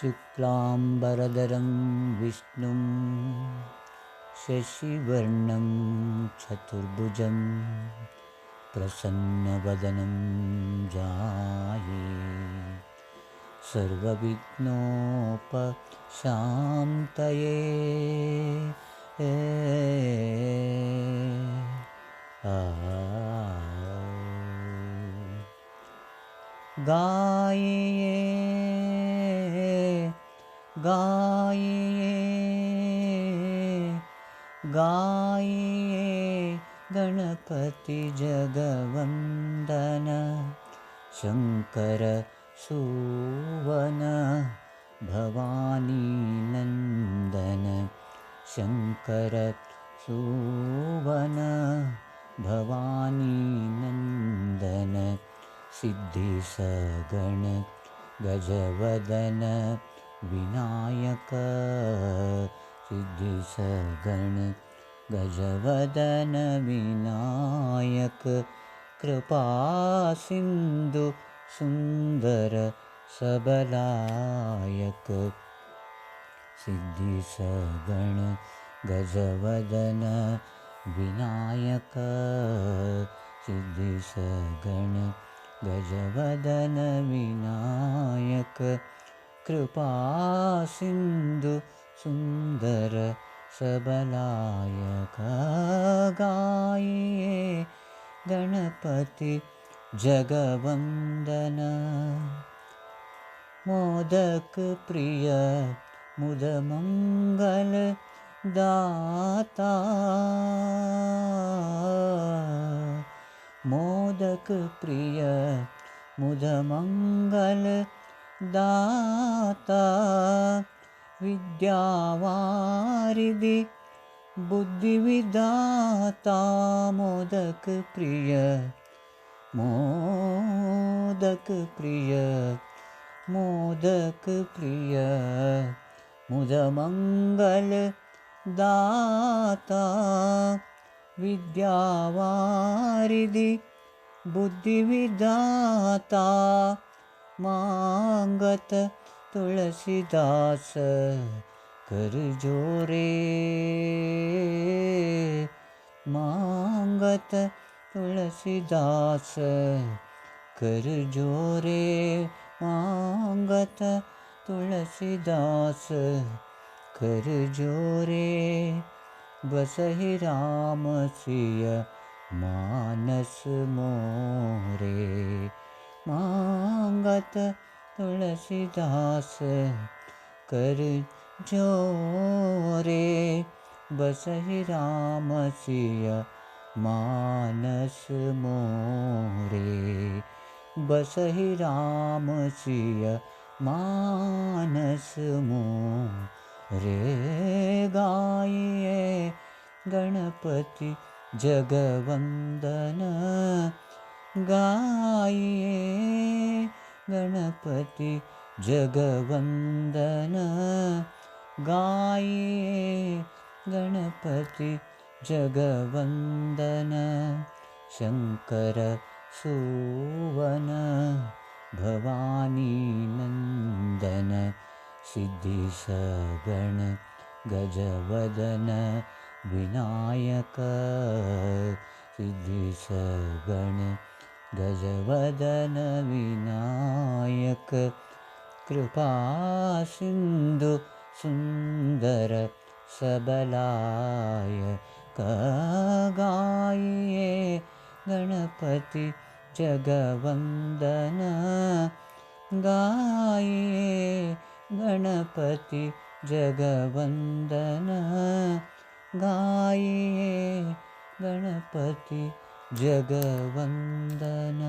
शुक्लाम्बरधरं विष्णुं शशिवर्णं चतुर्भुजं प्रसन्नवदनं जाये। सर्वविघ्नोपशान्तये गाये गाये गाये गणपतिजगवन्दन शङ्कर सुवन भवानीनन्दन शङ्कर सुवन भवानीनन्दन सिद्धिसगण गजवदन विनायक सिद्धिसगण गजवदन विनायक कृपासिन्धु सुन्दर सबलायक सिद्धिसगण गजवदन विनायक सिद्धिसगण गजवदन विनायक कृपासिन्धु सुन्दर सबलायक गाये गणपति जगवन्दन। मोदकप्रिय मुदमङ्गल दाता। मोदकप्रिय मुदमङ्गल दाता विद्यावारिधि बुद्धिविदाता मोदकप्रिय मोदकप्रिय मोदकप्रिय मुदमङ्गल दाता विद्यावारिधि बुद्धिविदाता माङ्गत तुलसीदास करजोरे माङ्गत तुलसीदास करजोरे माङ्गत तुलसीदास करजोरे बसहि रामसिय मानस मोरे तुलसीदास कर जोरे बसहि रामसिय मानस मोरे। बसहि रामसिय मानस मोरे। गाये गणपति जगवन्दन गाये गणपति जगवन्दन। गाये गणपति जगवन्दन। शङ्कर सुवन भवानीनन्दन सिद्धिसगण गजवदन विनायक। सिद्धिसगण गजवदन विनायक कृपासिन्धु सुन्दर सबलाय। कगाये गणपति जगवन्दन। गाये गणपति जगवन्दन। गाये गणपति जगवन्दन